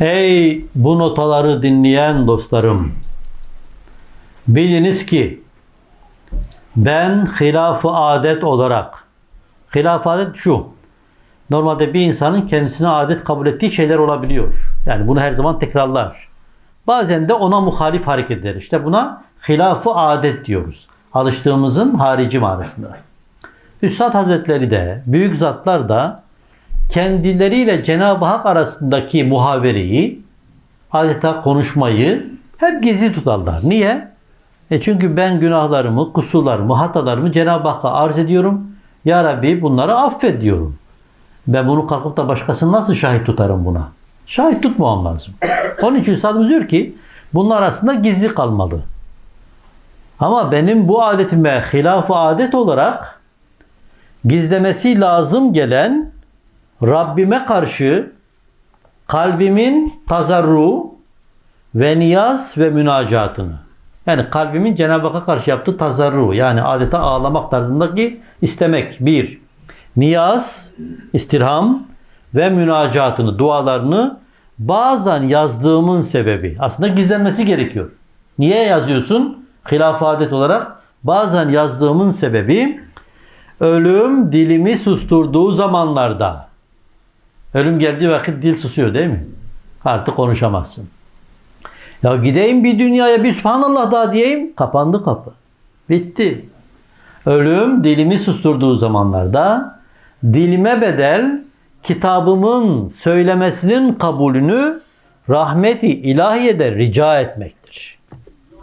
Ey bu notaları dinleyen dostlarım. Biliniz ki ben hilaf-ı adet olarak hilaf-ı adet şu. Normalde bir insanın kendisine adet kabul ettiği şeyler olabiliyor. Yani bunu her zaman tekrarlar. Bazen de ona muhalif hareket eder. İşte buna hilaf-ı adet diyoruz. Alıştığımızın harici manasında. Üstad Hazretleri de, büyük zatlar da kendileriyle Cenab-ı Hak arasındaki muhabereyi, adeta konuşmayı hep gizli tutarlar. Niye? E çünkü ben günahlarımı, kusurlarımı, hatalarımı Cenab-ı Hakk'a arz ediyorum. Ya Rabbi bunları affet diyorum. Ben bunu kalkıp da başkasını nasıl şahit tutarım buna? Şahit tutmam lazım. Onun için Üstadımız diyor ki bunlar arasında gizli kalmalı. Ama benim bu adetime hilaf adet olarak gizlemesi lazım gelen Rabbime karşı kalbimin tazarru ve niyaz ve münacatını. Yani kalbimin Cenab-ı Hakk'a karşı yaptığı tazarru yani adeta ağlamak tarzındaki istemek. Bir. Niyaz, istirham ve münacatını, dualarını bazen yazdığımın sebebi. Aslında gizlenmesi gerekiyor. Niye yazıyorsun? Hilaf adet olarak. Bazen yazdığımın sebebi ölüm dilimi susturduğu zamanlarda. Ölüm geldiği vakit dil susuyor değil mi? Artık konuşamazsın. Ya gideyim bir dünyaya bir subhanallah daha diyeyim. Kapandı kapı. Bitti. Ölüm dilimi susturduğu zamanlarda dilime bedel kitabımın söylemesinin kabulünü rahmeti ilahiyede rica etmektir.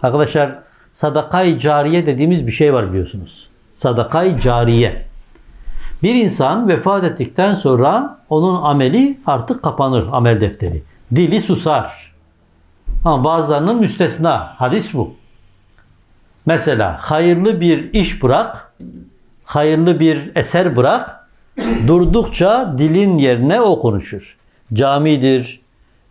Arkadaşlar sadakayı cariye dediğimiz bir şey var biliyorsunuz. Sadakayı cariye. Bir insan vefat ettikten sonra onun ameli artık kapanır amel defteri. Dili susar. Ama bazılarının müstesna. Hadis bu. Mesela hayırlı bir iş bırak, hayırlı bir eser bırak, durdukça dilin yerine o konuşur. Camidir,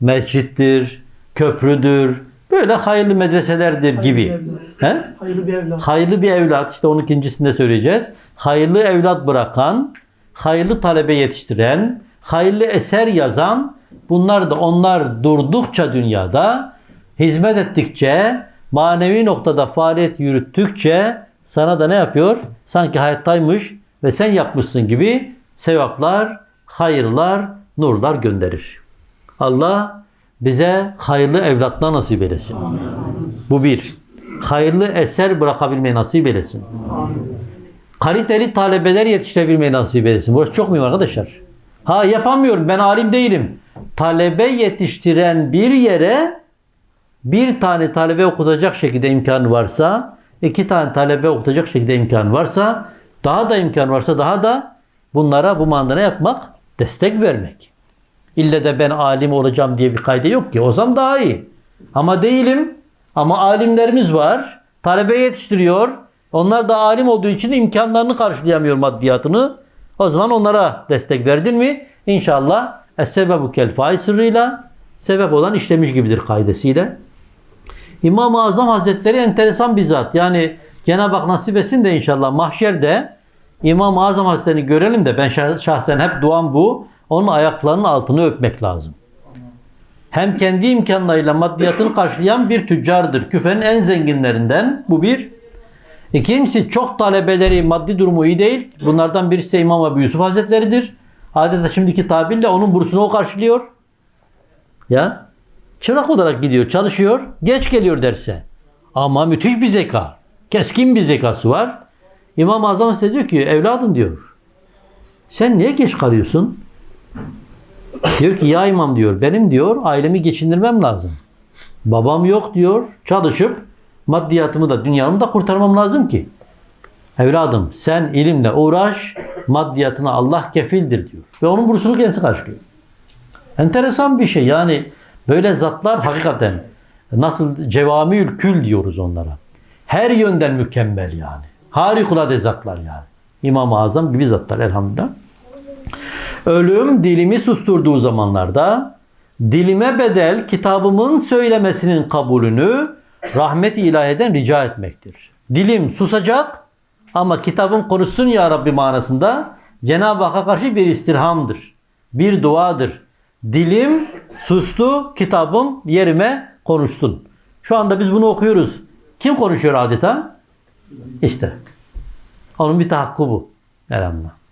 mescittir, köprüdür, böyle hayırlı medreselerdir gibi. He? Hayırlı bir evlat. Hayırlı bir evlat, işte onun ikincisinde söyleyeceğiz. Hayırlı evlat bırakan, hayırlı talebe yetiştiren, hayırlı eser yazan, bunlar da onlar durdukça dünyada, hizmet ettikçe, manevi noktada faaliyet yürüttükçe sana da ne yapıyor? Sanki hayattaymış ve sen yapmışsın gibi sevaplar, hayırlar, nurlar gönderir. Allah bize hayırlı evlatlar nasip eylesin. Bu bir. Hayırlı eser bırakabilmeyi nasip eylesin. Kaliteli talebeler yetiştirebilmeyi nasip eylesin. Burası çok mühim arkadaşlar. Ha yapamıyorum ben alim değilim. Talebe yetiştiren bir yere bir tane talebe okutacak şekilde imkanı varsa, iki tane talebe okutacak şekilde imkanı varsa, daha da imkan varsa daha da bunlara bu mandana yapmak, destek vermek. İlle de ben alim olacağım diye bir kaydı yok ki. O zaman daha iyi. Ama değilim. Ama alimlerimiz var. Talebe yetiştiriyor. Onlar da alim olduğu için imkanlarını karşılayamıyor maddiyatını. O zaman onlara destek verdin mi? İnşallah es-sebebu kel faiz sırrıyla sebep olan işlemiş gibidir kaidesiyle. İmam-ı Azam Hazretleri enteresan bir zat. Yani Cenab-ı Hak nasip etsin de inşallah mahşerde İmam-ı Azam Hazretleri'ni görelim de ben şah- şahsen hep duam bu. Onun ayaklarının altını öpmek lazım. Hem kendi imkanlarıyla maddiyatını karşılayan bir tüccardır. Küfenin en zenginlerinden. Bu bir. İkincisi çok talebeleri maddi durumu iyi değil. Bunlardan birisi de İmam Ebu Yusuf Hazretleri'dir. Adeta şimdiki tabirle onun bursunu o karşılıyor. Ya çırak olarak gidiyor, çalışıyor, geç geliyor derse. Ama müthiş bir zeka, keskin bir zekası var. İmam-ı Azam Hazretleri diyor ki, evladım diyor, sen niye geç kalıyorsun? Diyor ki, ya imam diyor, benim diyor, ailemi geçindirmem lazım. Babam yok diyor, çalışıp maddiyatımı da, dünyamı da kurtarmam lazım ki. Evladım sen ilimle uğraş, maddiyatına Allah kefildir diyor. Ve onun bursunu kendisi karşılıyor. Enteresan bir şey yani böyle zatlar hakikaten nasıl cevamiül kül diyoruz onlara. Her yönden mükemmel yani. Harikulade zatlar yani. İmam-ı Azam gibi zatlar elhamdülillah. Ölüm dilimi susturduğu zamanlarda dilime bedel kitabımın söylemesinin kabulünü rahmet-i ilahiden rica etmektir. Dilim susacak ama kitabın konuşsun ya Rabbi manasında Cenab-ı Hakk'a karşı bir istirhamdır. Bir duadır. Dilim sustu, kitabım yerime konuşsun. Şu anda biz bunu okuyoruz. Kim konuşuyor adeta? İşte. Onun bir tahakkü bu. Elhamdülillah.